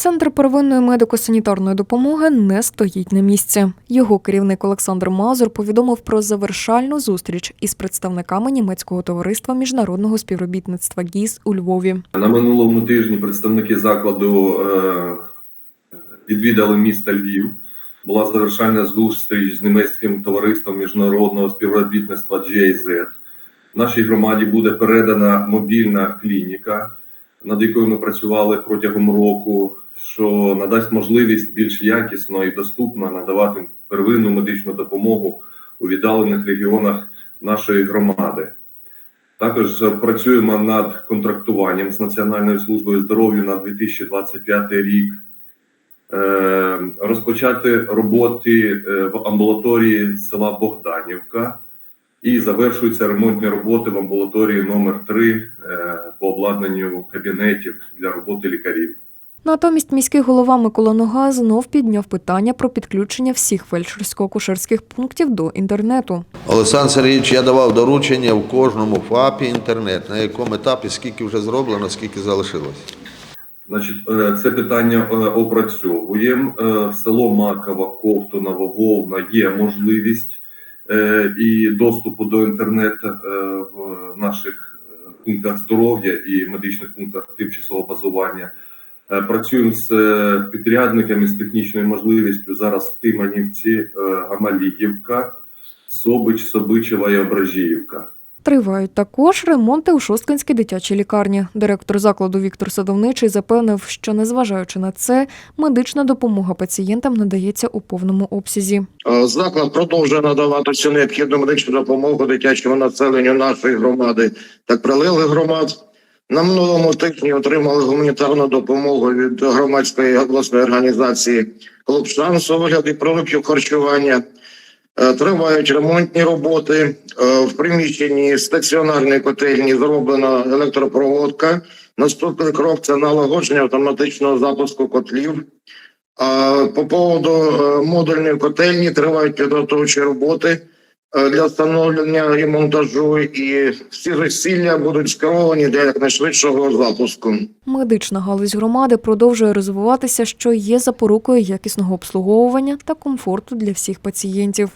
Центр первинної медико-санітарної допомоги не стоїть на місці. Його керівник Олександр Мазур повідомив про завершальну зустріч із представниками німецького товариства міжнародного співробітництва ГІС у Львові. На минулому тижні представники закладу е, відвідали місто Львів. Була завершальна зустріч з німецьким товариством міжнародного співробітництва GIZ. В нашій громаді буде передана мобільна клініка, над якою ми працювали протягом року, що надасть можливість більш якісно і доступно надавати первинну медичну допомогу у віддалених регіонах нашої громади. Також працюємо над контрактуванням з Національною службою здоров'я на 2025 рік. Е, Розпочати роботи е, в амбулаторії села Богданівка і завершуються ремонтні роботи в амбулаторії номер 3 по обладнанню кабінетів для роботи лікарів. Натомість міський голова Микола Нога знов підняв питання про підключення всіх фельдшерсько-акушерських пунктів до інтернету. Олександр Сергійович, я давав доручення в кожному ФАПі інтернет, на якому етапі скільки вже зроблено, скільки залишилось. Значить, е, це питання е, опрацьовуємо. Е, В село Макова, Ковтунова, Вовна є можливість і доступу до інтернету в наших пунктах здоров'я і медичних пунктах тимчасового базування. Е, Працюємо з е, підрядниками з технічною можливістю зараз в Тиманівці, е, Гамаліївка, Собич, Собичева і Ображіївка. Тривають також ремонти у Шосткинській дитячій лікарні. Директор закладу Віктор Садовничий запевнив, що незважаючи на це, медична допомога пацієнтам надається у повному обсязі. Е, Заклад продовжує надавати всю необхідну медичну допомогу дитячому населенню нашої громади та прилеглих громад. На минулому тижні отримали гуманітарну допомогу від громадської обласної організації Клуб шансу вигляді продуктів харчування. Е, Тривають ремонтні роботи. Е, В приміщенні стаціонарної котельні зроблена електропроводка. Наступний крок це налагодження автоматичного запуску котлів. А по поводу е, модульної котельні тривають підготовчі роботи е, для встановлення і монтажу, і всі зусилля будуть скеровані для якнайшвидшого запуску. Медична галузь громади продовжує розвиватися, що є запорукою якісного обслуговування та комфорту для всіх пацієнтів.